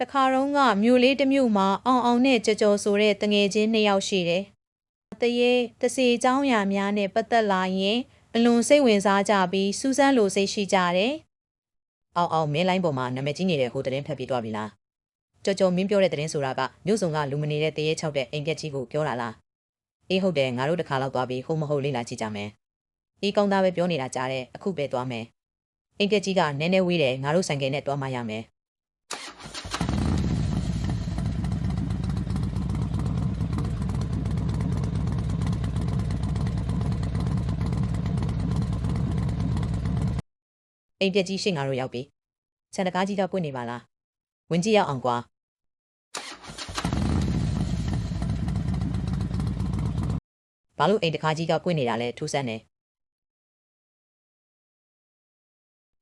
တခါတော့ကမြို့လေးတစ်မြို့မှာအောင်အောင်နဲ့ကြော်ကြော်ဆိုတဲ့တငယ်ချင်းနှစ်ယောက်ရှိတယ်။တရေတစီเจ้าရာများနဲ့ပတ်သက်လာရင်အလွန်စိတ်ဝင်စားကြပြီးစူးစမ်းလိုစိတ်ရှိကြတယ်။အောင်အောင်မင်းလိုင်းပေါ်မှာနာမည်ကြီးနေတဲ့ဟိုသတင်းဖက်ပြီးသွားပြီလား။ကြော်ကြော်မင်းပြောတဲ့သတင်းဆိုတာကမြို့စုံကလူမနေတဲ့တရေချောက်တဲ့အိမ်ပြက်ကြီးကိုပြောတာလား။အေးဟုတ်တယ်ငါတို့တစ်ခါလောက်သွားပြီးဟုတ်မဟုတ်လေ့လာကြည့်ကြမယ်။ဒီကောင်းသားပဲပြောနေတာကြားတဲ့အခုပဲသွားမယ်။အိမ်ပြက်ကြီးကနည်းနည်းဝေးတယ်ငါတို့ဆိုင်ကယ်နဲ့သွားမှရမယ်။ အိမ်ပြက်ကြီးရှင်းငါတို့ရောက်ပြီခြံတကားကြီးတော့ပွင့်နေပါလားဝင်ကြည့်ရအောင်ကွာဘာလို့အိမ်တကားကြီးကပွင့်နေတာလဲထူးဆန်းနေ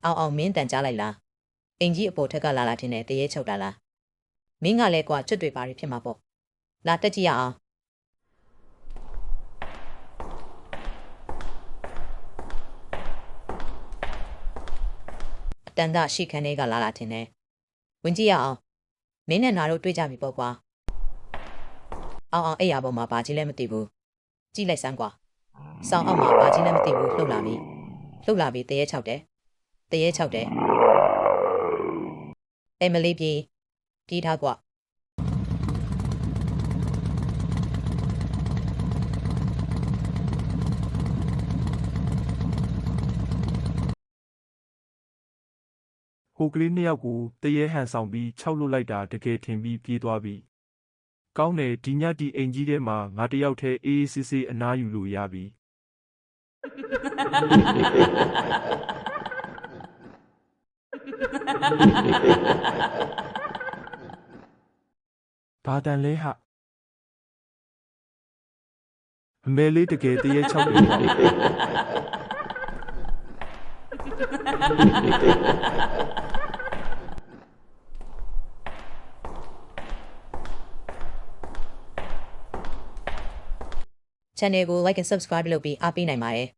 အောင်အောင်မင်းတန်ကြားလိုက်လားအိမ်ကြီးအပေါ်ထက်ကလာလာထင်းနဲ့တရေချုပ်တာလားမင်းကလည်းကွာချွတ်တွေပါရီဖြစ်မှာပေါ့လာတက်ကြည့်ရအောင် တန်တရှိခန်းလေးကလာလာထင်းနဲ့ဝင်ကြည့်ရအောင်မင်းနဲ့နာတို့တွေ့ကြပြီပေါ့ကွာအောင်အောင်အဲ့ရပေါ်မှာဘာကြီးလဲမသိဘူးကြည့်လိုက်စမ်းကွာစောင်းအောက်မှာဘာကြီးလဲမသိဘူးလှုပ်လာပြီလှုပ်လာပြီတရေချောက်တယ်တရေချောက်တယ်အဲမလေးပြေးပြေးထားကွာ ဟိုကလေးနှစ်ယောက်ကိုတရေဟန်ဆောင်ပြီးခြောက်လွတ်လိုက်တာတကယ်ထင်ပြီးပြေးသွားပြီ။ကောင်းတယ်ဒီညဒီအိမ်ကြီးထဲမှာငါတယောက်တည်းအေးအေးဆေးဆေးအနားယူလို့ရပြီ။ဘာတန်လဲဟာအမေလေးတကယ်တရေချောက်တယ်ပေါ့ channel ကို like and subscribe လုပ်ပြီးအားပေးနိုင်ပါတယ်